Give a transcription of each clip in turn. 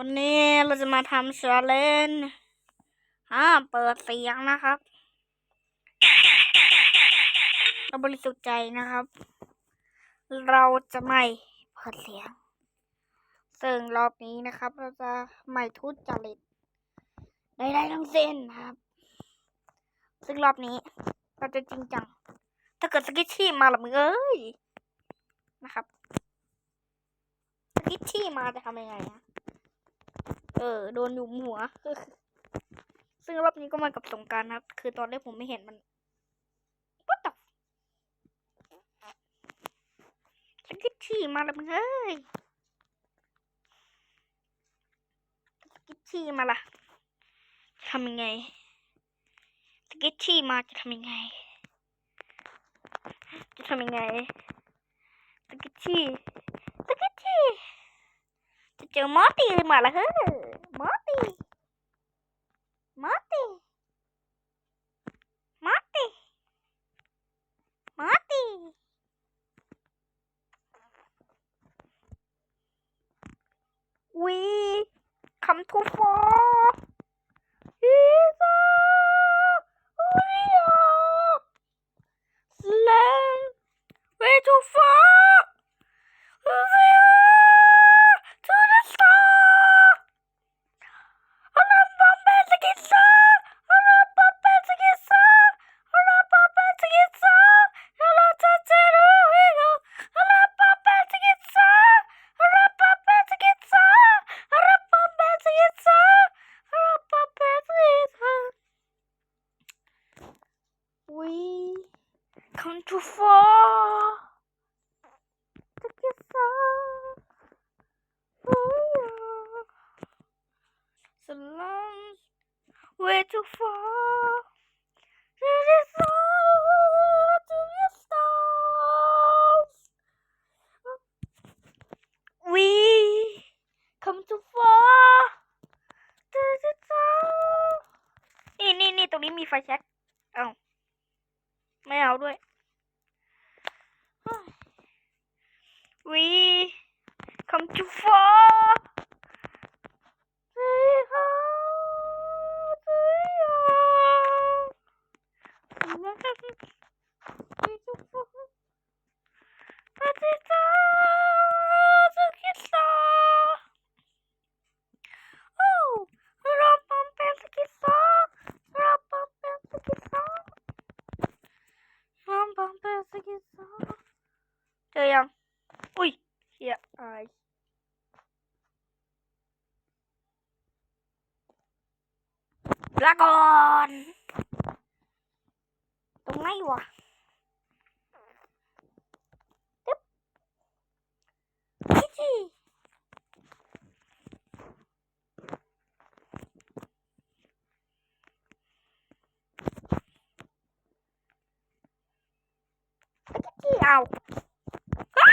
วันนี้เราจะมาทำชาเลนจ์อ่าเปิดเสียงนะครับเราบริสุทธิ์ใจนะครับ เราจะไม่เปิดเสียง ซึ่งรอบนี้นะครับ เราจะไม่ทุจริตใดๆทั้งสิ้นนะครับ ซึ่งรอบนี้เราจะจริงจัง ถ้าเกิดสกิชชี่มาละมึงเอ้ยนะครับสกิชชี่มาจะทำยังไงอะ เออ โดนหยุมหัว ซึ่งรอบนี้ก็มากับสงกรารครับ คือตอนแรกผมไม่เห็นมัน What the สกิชชี่มาแล้วมึงเอ้ยสกิชชี่มาละทำยังไงสกิชชี่มาจะทำยังไง จะทำยังไงสกิชชี่สกิชชี่ เจอมอสตีมาและเฮ้ยมอสตีมอสตีมอสตีมอสตีวีคัมทูฟอร์ come too far. Took you far. Oh, so long way too far. It is so to stars. We come too far. This is so. Ini nih tuh ini Mifa Jack. Ya. Come to Fall ลาก่อน ตรงไหนวะตึ๊บชิชิชิชิเอาอ้า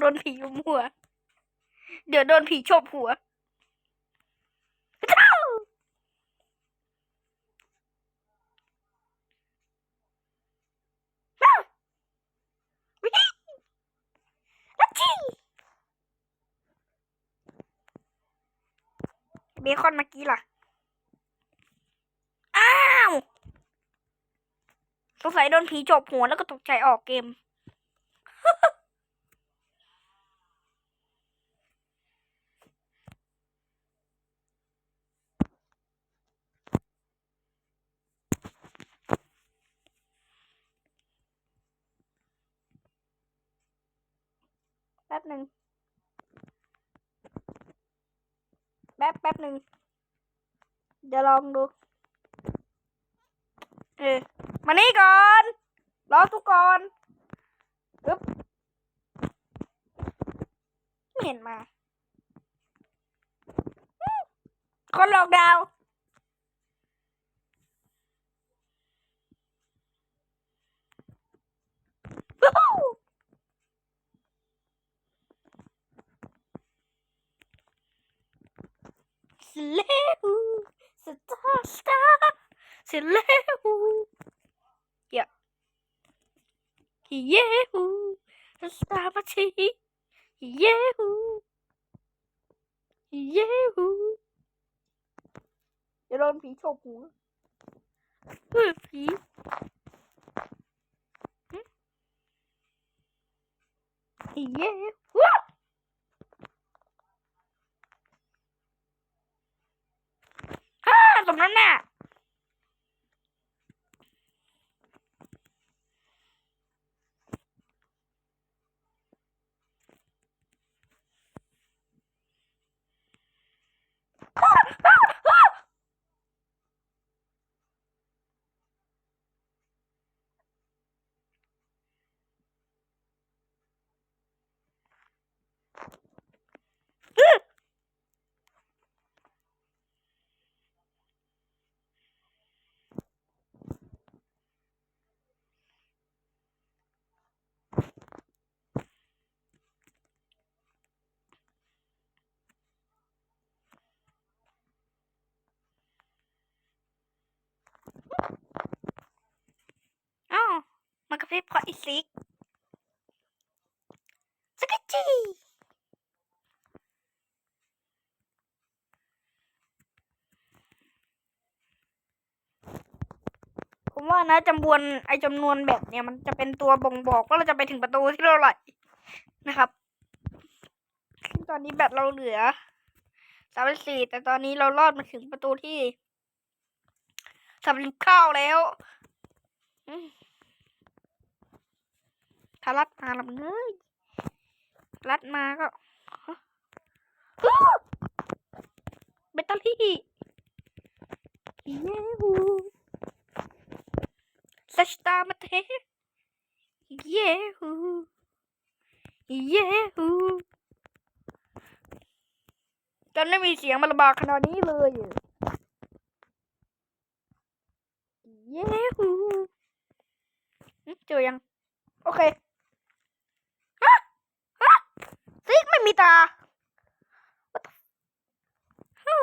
โดนผียุมหัว เดี๋ยวโดนผีฉบหัวเจ้าอ้าววิลัทธิเบคอนเมื่อกี้ล่ะ อ้าว สงสัยโดนผีฉบหัวแล้วก็ตกใจออกเกม ป๊บหนึ่งแป๊บแป๊บหนึ่งเดี๋ยวลองดู เออมานี่ก่อนรอทุกก่อนปึ๊บไม่เห็นมา คนหลอกดาววู้ Slehu, Slehu, yeah, Yehu, Stabati, Yehu, Yehu. เดี๋ยวโดนผีฉกหัว มันกระพริบเพราะอีซิกสกิจีผมว่านะจำนวนไอจำนวนแบบเนี่ยมันจะเป็นตัวบ่งบอกว่าเราจะไปถึงประตูที่เราไหร่นะครับซึ่งตอนนี้แบตเราเหลือสามสี่แต่ตอนนี้เรารอดมาถึงประตูที่สามสิบเก้าแล้ว ถ้ารัดมาละมึงเอ้ยรัดมาก็ฮะฮู้แบตเตอรี่เย้ฮูสตามาเทเย้ฮูเย้ฮูจนไม่มีเสียงมันระบาดขนาดนี้เลยเย้ฮูเจอยัง โอเค ซิกไม่มีตาฮู้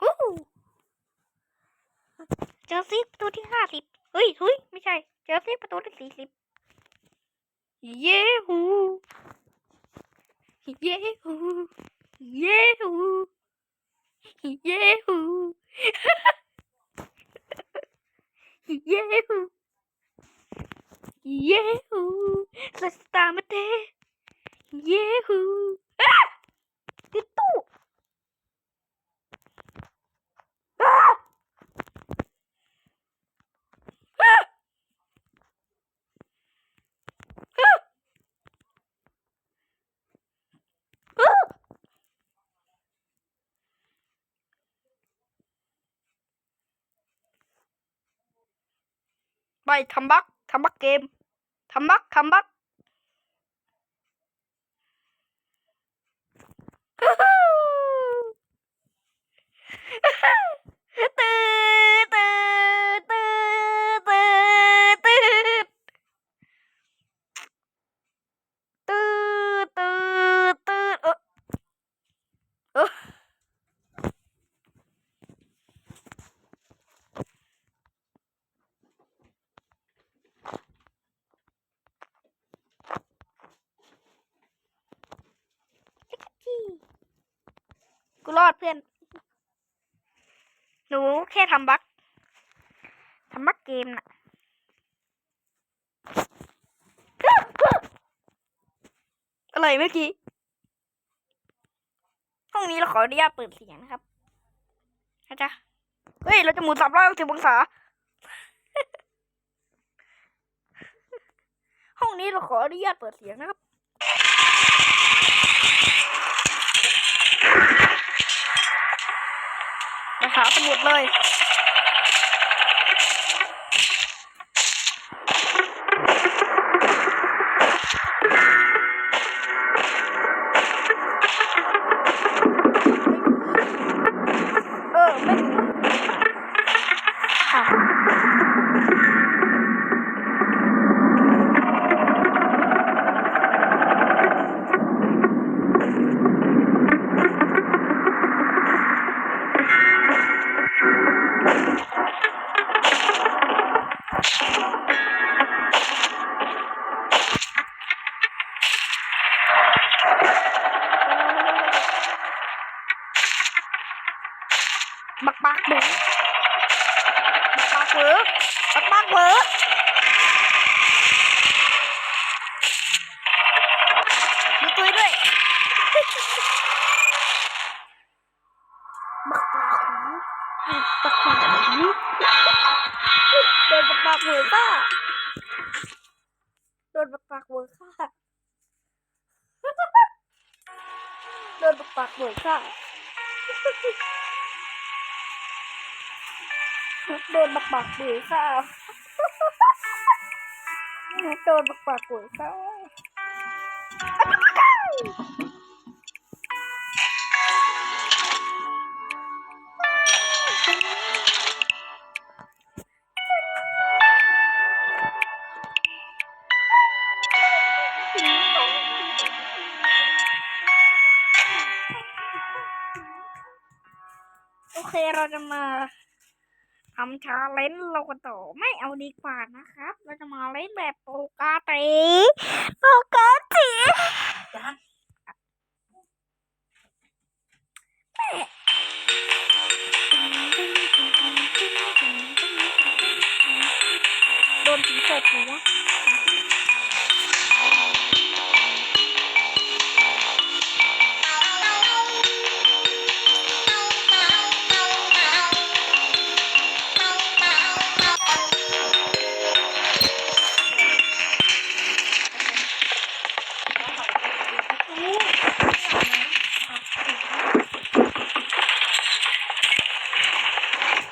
ฮู้เจอซิกประตูที่ห้าสิบเฮ้ยเฮ้ยไม่ใช่ เจอซิกประตูที่สี่สิบเย้ฮูเย้ฮูเย้ฮูเย้ comeback comeback game. Comeback comeback. Từ กูรอดเพื่อน หนูแค่ทำบักทำบั๊กเกมน่ะอะไรเมื่อกี้ ห้องนี้เราขออนุญาตเปิดเสียงนะครับนะจ๊ะเฮ้ย เราจะหมุนสามร้อยสิบองศา ห้องนี้เราขออนุญาตเปิดเสียงนะครับ ขาเป็นหมดเลย โดนบักบักปุ๋ยค่ะโดนบักบักปุ๋ยค่ะโอเคเราจะมา ทำชาเลนจ์เราก็ต่อไม่เอาดีกว่านะครับ เราจะมาเล่นแบบโปกาเตโปกา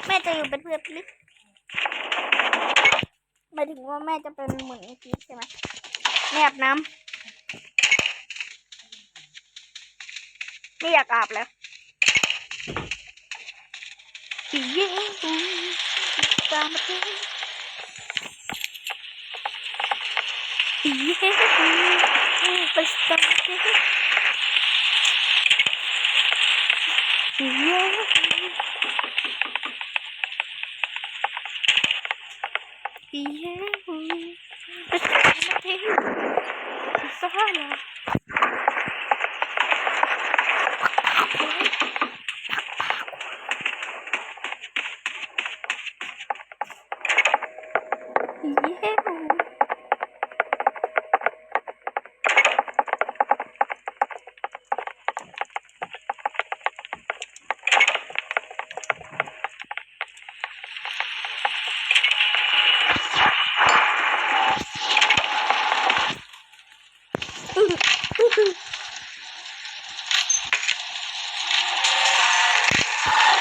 แม่จะอยู่เป็นเพื่อนพี่หมายถึงว่าแม่จะเป็นเหมือนพีชใช่ไหมไม่อาบน้ำไม่อยากอาบแล้วอีเย่ตามมาเถอะอีเย่ไปตามมาเถอะอีเย่อีเย่ไปตามมาเถอะสบาย แล้ว เย้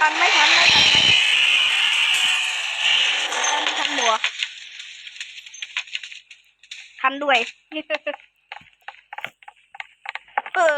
ทันไม่ทันไม่ทันไมทันทันบัวทันด้วย เออ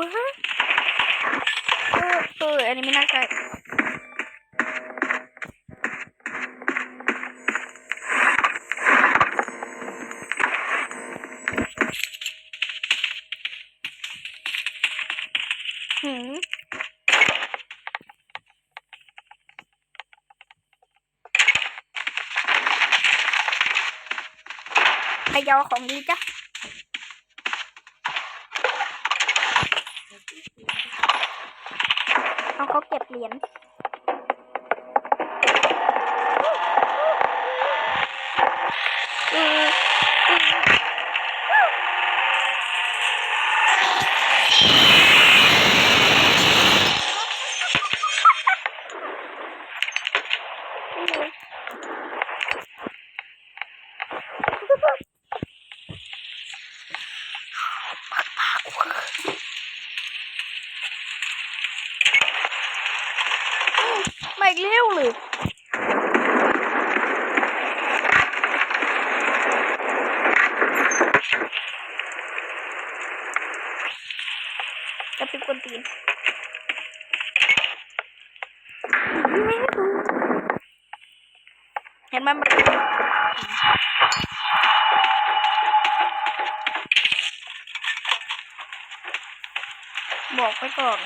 ปากเว้ยเออเอออันนี้ไม่น่าใช่หืมใครจะ เก็บเหรียญเออเออไม่เร็วเลย จะเป็นคนตีนเห็นไหมมันบอกไปก่อน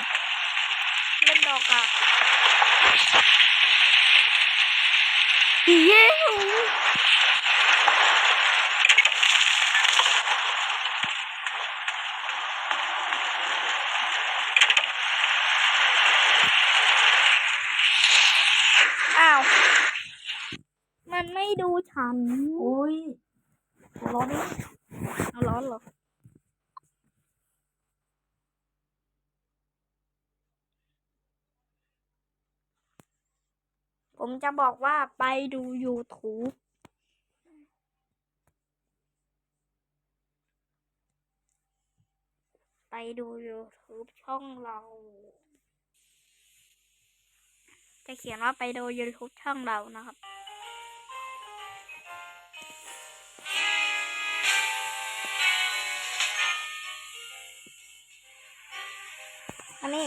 เล่นดอกอะเย้ อ้าว มันไม่ดูฉันโอ้ยร้อนนี่เอาร้อนเหรอ ผมจะบอกว่าไปดู YouTube ไปดู YouTube ช่องเรา จะเขียนว่าไปดู YouTube ช่องเรานะครับอันนี้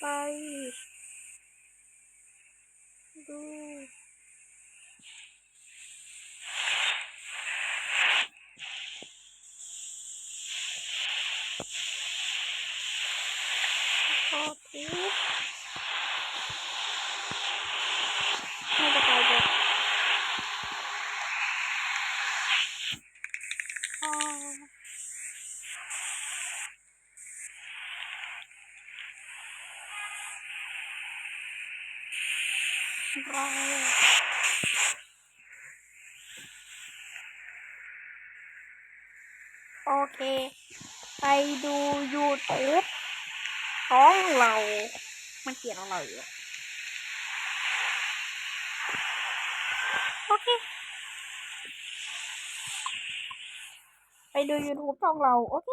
ไป ดู ขอทุบไม่จะไปเลยอ๋อเรา โอเค ไปดู YouTube ของเรา มันเขียนอะไรอะโอเค ไปดู YouTube ช่องเรา โอเค